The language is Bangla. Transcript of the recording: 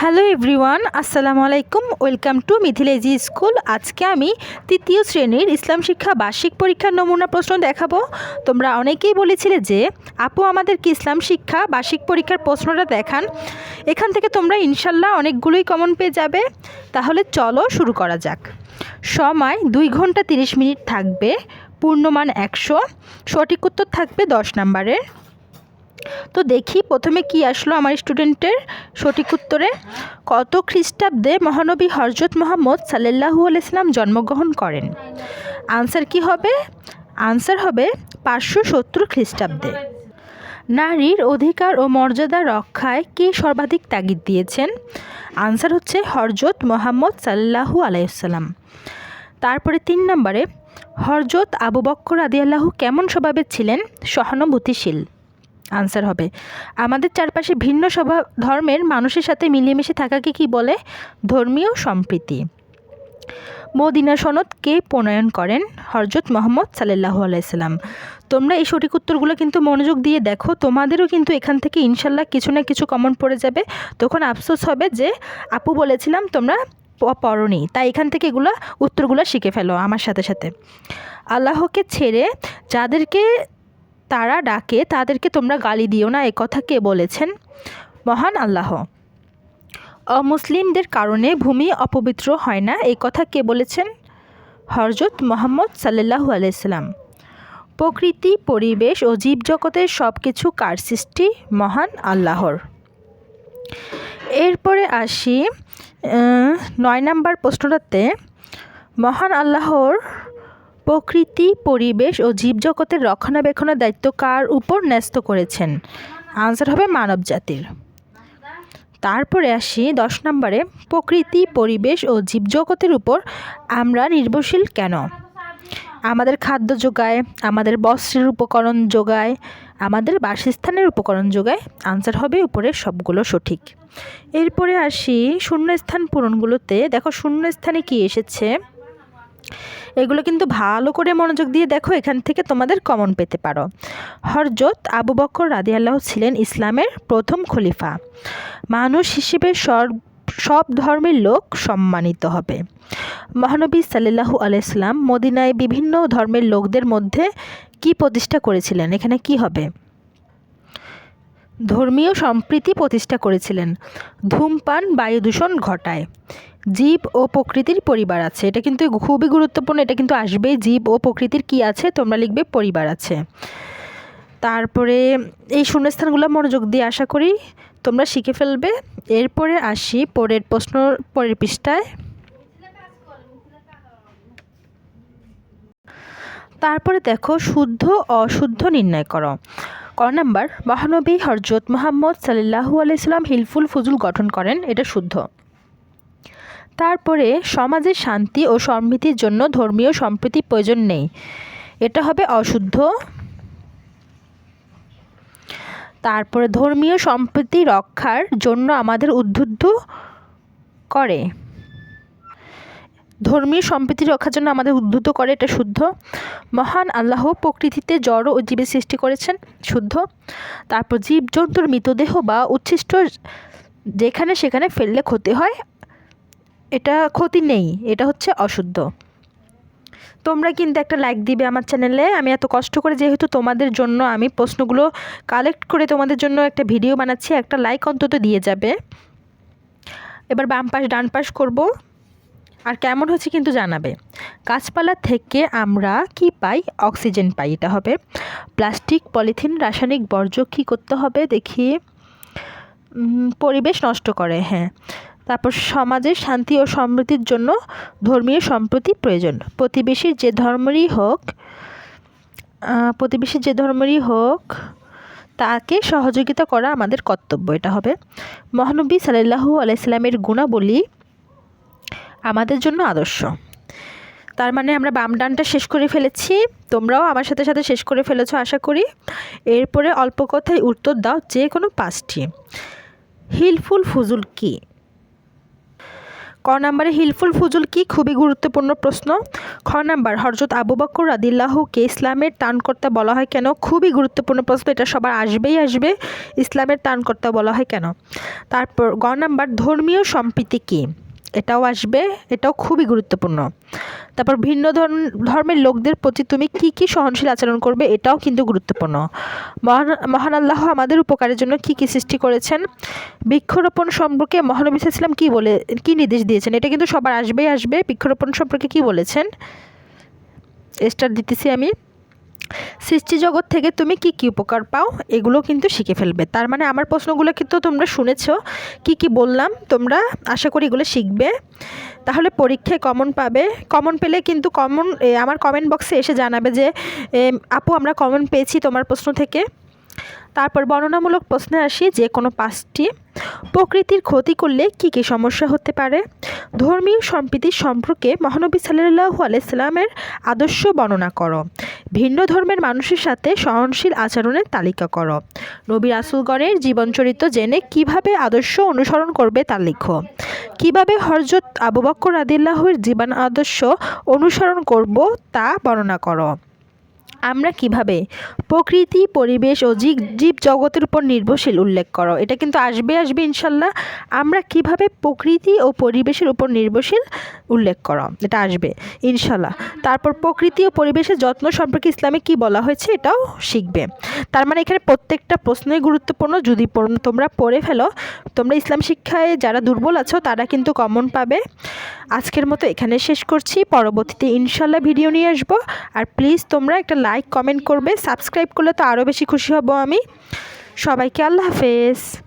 হ্যালো এভরিওয়ান, আসসালামু আলাইকুম। ওয়েলকাম টু মিথিলেজি স্কুল। আজকে আমি তৃতীয় শ্রেণির ইসলাম শিক্ষা বার্ষিক পরীক্ষার নমুনা প্রশ্ন দেখাবো। তোমরা অনেকেই বলেছিলে যে, আপু আমাদেরকে ইসলাম শিক্ষা বার্ষিক পরীক্ষার প্রশ্নটা দেখান। এখান থেকে তোমরা ইনশাল্লাহ অনেকগুলোই কমন পেয়ে যাবে। তাহলে চলো শুরু করা যাক। সময় দুই ঘণ্টা তিরিশ মিনিট থাকবে, পূর্ণমান একশো। সঠিক উত্তর থাকবে দশ নম্বরের তো দেখি প্রথমে কি আসলো আমার স্টুডেন্টের সঠিক উত্তরে। কত খ্রিস্টাব্দে মহানবী হরজত মোহাম্মদ সাল্লাহু আলাইসলাম জন্মগ্রহণ করেন? আনসার কি হবে? আনসার হবে পাঁচশো সত্তর খ্রিস্টাব্দে। নারীর অধিকার ও মর্যাদা রক্ষায় কে সর্বাধিক তাগিদ দিয়েছেন? আনসার হচ্ছে হরজত মোহাম্মদ সাল্লাহু আলাইসাল্লাম তারপরে তিন নম্বরে হরজত আবু বক্কর আদিয়াল্লাহু কেমন স্বভাবের ছিলেন? সহানুভূতিশীল। আনসার হবে। আমাদের চারপাশে ভিন্ন স্বভাব ধর্মের মানুষের সাথে মিলেমিশে থাকাকে কি বলে? ধর্মীয় সম্প্রীতি। মদিনা সনদ কে প্রণয়ন করেন হরজত মোহাম্মদ সাল্লাহু আলাইসাল্লাম তোমরা এই সঠিক উত্তরগুলো কিন্তু মনোযোগ দিয়ে দেখো, তোমাদেরও কিন্তু এখান থেকে ইনশাল্লাহ কিছু না কিছু কমন পড়ে যাবে। তখন আফসোস হবে যে, আপু বলেছিলাম তোমরা পড়নি, তাই এখান থেকে এগুলো উত্তরগুলো শিখে ফেলো আমার সাথে সাথে। আল্লাহকে ছেড়ে যাদেরকে তারা ডাকে, তাদেরকে তোমরা গালি দিও না কথা কে বলেছেন? মহান আল্লাহ। অমুসলিমদের কারণে ভূমি অপবিত্র হয় না এই কথা কে বলেছেন? হরজত মোহাম্মদ সাল্লাহু আলাইসাল্লাম প্রকৃতি, পরিবেশ ও জীবজগতের সব কিছু কার সৃষ্টি? মহান আল্লাহর। এরপরে আসি নয় নাম্বার প্রশ্নটাতে, মহান আল্লাহর প্রকৃতি, পরিবেশ ও জীবজগতের রক্ষণাবেক্ষণের দায়িত্ব কার উপর ন্যস্ত করেছেন? আনসার হবে মানব জাতির। তারপরে আসি দশ নম্বরে, প্রকৃতি, পরিবেশ ও জীবজগতের উপর আমরা নির্ভরশীল কেন? আমাদের খাদ্য যোগায়, আমাদের বস্ত্রের উপকরণ যোগায়, আমাদের বাসস্থানের উপকরণ যোগায়। আনসার হবে উপরের সবগুলো সঠিক। এরপরে আসি শূন্যস্থান পূরণগুলোতে। দেখো শূন্যস্থানে কি এসেছে? এগুলো কিন্তু ভালো করে মনোযোগ দিয়ে দেখো, এখান থেকে তোমাদের কমন পেতে পারো। হরজত আবু বকর রাদি আল্লাহ ছিলেন ইসলামের প্রথম খলিফা। মানুষ হিসেবে সব সব ধর্মের লোক সম্মানিত হবে। মহানবী সাল্লাহু আলাইসলাম মদিনায় বিভিন্ন ধর্মের লোকদের মধ্যে কি প্রতিষ্ঠা করেছিলেন? এখানে কি হবে? ধর্মীয় সম্প্রীতি প্রতিষ্ঠা করেছিলেন। ধূমপান, বায়ু দূষণ ঘটায়। জীব ও প্রকৃতির পরিবার আছে। এটা কিন্তু খুবই গুরুত্বপূর্ণ, এটা কিন্তু আসবেই। জীব ও প্রকৃতির কি আছে, তোমরা লিখবে, পরিবার আছে। তারপরে এই শূন্যস্থানগুলো মনোযোগ দিয়ে আশা করি তোমরা শিখে ফেলবে। এরপরে আসি পরের প্রশ্ন, পরের পৃষ্ঠায়। তারপরে দেখো, শুদ্ধ, অশুদ্ধ নির্ণয় করো। ক নাম্বার মহানবী হরজত মোহাম্মদ সাল্লাহু আলাইসাল্লাম হিলফুল ফুজুল গঠন করেন, এটা শুদ্ধ। তারপরে সমাজের শান্তি ও সমৃদ্ধির জন্য ধর্মীয় সম্প্রীতি প্রয়োজন নেই। এটা হবে অশুদ্ধ। তারপরে ধর্মীয় সম্প্রীতি রক্ষার জন্য আমাদের উদ্বুদ্ধ করে। ধর্মীয় সম্প্রীতি রক্ষার জন্য আমাদের উদ্বুদ্ধ করে, এটা শুদ্ধ। মহান আল্লাহ প্রকৃতিতে জড় ও জীবের সৃষ্টি করেছেন, শুদ্ধ। তারপর জীবজন্তুর মৃতদেহ বা উচ্ছিষ্ট যেখানে সেখানে ফেললে ক্ষতি হয়, এটা ক্ষতি নেই, এটা হচ্ছে অশুদ্ধ। তোমরা কিন্তু একটা লাইক দিবে আমার চ্যানেলে আমি এত কষ্ট করে যেহেতু তোমাদের জন্য আমি প্রশ্নগুলো কালেক্ট করে তোমাদের জন্য একটা ভিডিও বানাচ্ছি, একটা লাইক অন্তত দিয়ে যাবে। এবার বাম পাশ, ডান পাশ করব। আর কেমন হচ্ছে কিন্তু জানাবে। গাছপালা থেকে আমরা কি পাই? অক্সিজেন পাই, এটা হবে। প্লাস্টিক, পলিথিন, রাসায়নিক বর্জ্য কী করতে হবে? দেখি। পরিবেশ নষ্ট করে হ্যাঁ। তারপর সমাজের শান্তি ও সমৃদ্ধির জন্য ধর্মীয় সম্প্রতি প্রয়োজন। প্রতিবেশীর যে ধর্মেরই হোক প্রতিবেশীর যে ধর্মেরই হোক, তাকে সহযোগিতা করা আমাদের কর্তব্য, এটা হবে। মহানবী সাল্লাহু আলাইসাল্লামের গুণাবলী আমাদের জন্য আদর্শ। তার মানে আমরা বাম ডানটা শেষ করে ফেলেছি, তোমরাও আমার সাথে সাথে শেষ করে ফেলেছো আশা করি। এরপরে অল্প কথায় উত্তর দাও যে কোনো পাঁচটি। হিলফুল ফুজুল কী? ক নাম্বারে হিলফুল ফুজুল কি? খুবই গুরুত্বপূর্ণ প্রশ্ন। খ নাম্বার হরজত আবু বকর রাদিল্লাহুকে ইসলামের ত্রাণকর্তা বলা হয় কেন? খুবই গুরুত্বপূর্ণ প্রশ্ন, এটা সবার আসবেই আসবে, ইসলামের ত্রাণকর্তা বলা হয় কেন? তারপর, গ নাম্বার, ধর্মীয় সম্প্রীতি কী? এটাও আসবে, এটাও খুবই গুরুত্বপূর্ণ। তারপর ভিন্ন ধর্ম- ধর্মের লোকদের প্রতি তুমি কি কি সহনশীল আচরণ করবে, এটাও কিন্তু গুরুত্বপূর্ণ। মহান মহান আল্লাহ আমাদের উপকারের জন্য কি কি সৃষ্টি করেছেন, বৃক্ষরোপণ সম্পর্কে মহানবী ইসলাম কি বলে, কি নির্দেশ দিয়েছেন, এটা কিন্তু সবার আসবেই আসবে, বৃক্ষরোপণ সম্পর্কে কি বলেছেন? স্টার দিতেছি আমি। সৃষ্টি জগৎ থেকে তুমি কি কি উপকার পাও, এগুলো কিন্তু শিখে ফেলবে। তার মানে আমার প্রশ্নগুলো কিন্তু তোমরা শুনেছ, কি কি বললাম, তোমরা আশা করি এগুলো শিখবে। তাহলে পরীক্ষায় কমন পাবে। কমন পেলে কিন্তু কমন আমার কমেন্ট বক্সে এসে জানাবে যে আপু আমরা কমন পেয়েছি তোমার প্রশ্ন থেকে। তারপর বর্ণনামূলক প্রশ্নে আসি যে কোনো পাঁচটি। প্রকৃতির ক্ষতি করলে কি কি সমস্যা হতে পারে? ধর্মীয় সম্প্রীতির সম্পর্কে মহানবী সাল্লাল্লাহু আলাইসাল্লামের আদর্শ বর্ণনা করো। ভিন্ন ধর্মের মানুষের সাথে সহনশীল আচরণের তালিকা করো। নবী রাসুলগণের জীবনচরিত্র জেনে কীভাবে আদর্শ অনুসরণ করবে তা লিখো। কীভাবে হরজত আবু বক্কর আদিল্লাহর জীবন আদর্শ অনুসরণ করব তা বর্ণনা করো। আমরা কীভাবে? প্রকৃতি, পরিবেশ ও জীব জীব জগতের উপর নির্ভরশীল উল্লেখ করো। এটা কিন্তু আসবে আসবে ইনশাল্লাহ। আমরা কীভাবে প্রকৃতি ও পরিবেশের উপর নির্ভরশীল উল্লেখ করো? এটা আসবে, ইনশাল্লাহ। তারপর প্রকৃতি ও পরিবেশের যত্ন সম্পর্কে ইসলামে কি বলা হয়েছে এটাও শিখবে। তার মানে এখানে প্রত্যেকটা প্রশ্নই গুরুত্বপূর্ণ। যদি তোমরা পড়ে ফেলো, তোমরা ইসলাম শিক্ষায় যারা দুর্বল আছো, তারা কিন্তু কমন পাবে। আজকের মতো এখানে শেষ করছি। পরবর্তীতে ইনশাল্লাহ ভিডিও নিয়ে আসব। আর প্লিজ তোমরা একটা লাইক, কমেন্ট করবে। সাবস্ক্রাইব করলে তো আরও বেশি খুশি হব আমি। সবাইকে আল্লাহ হাফেজ।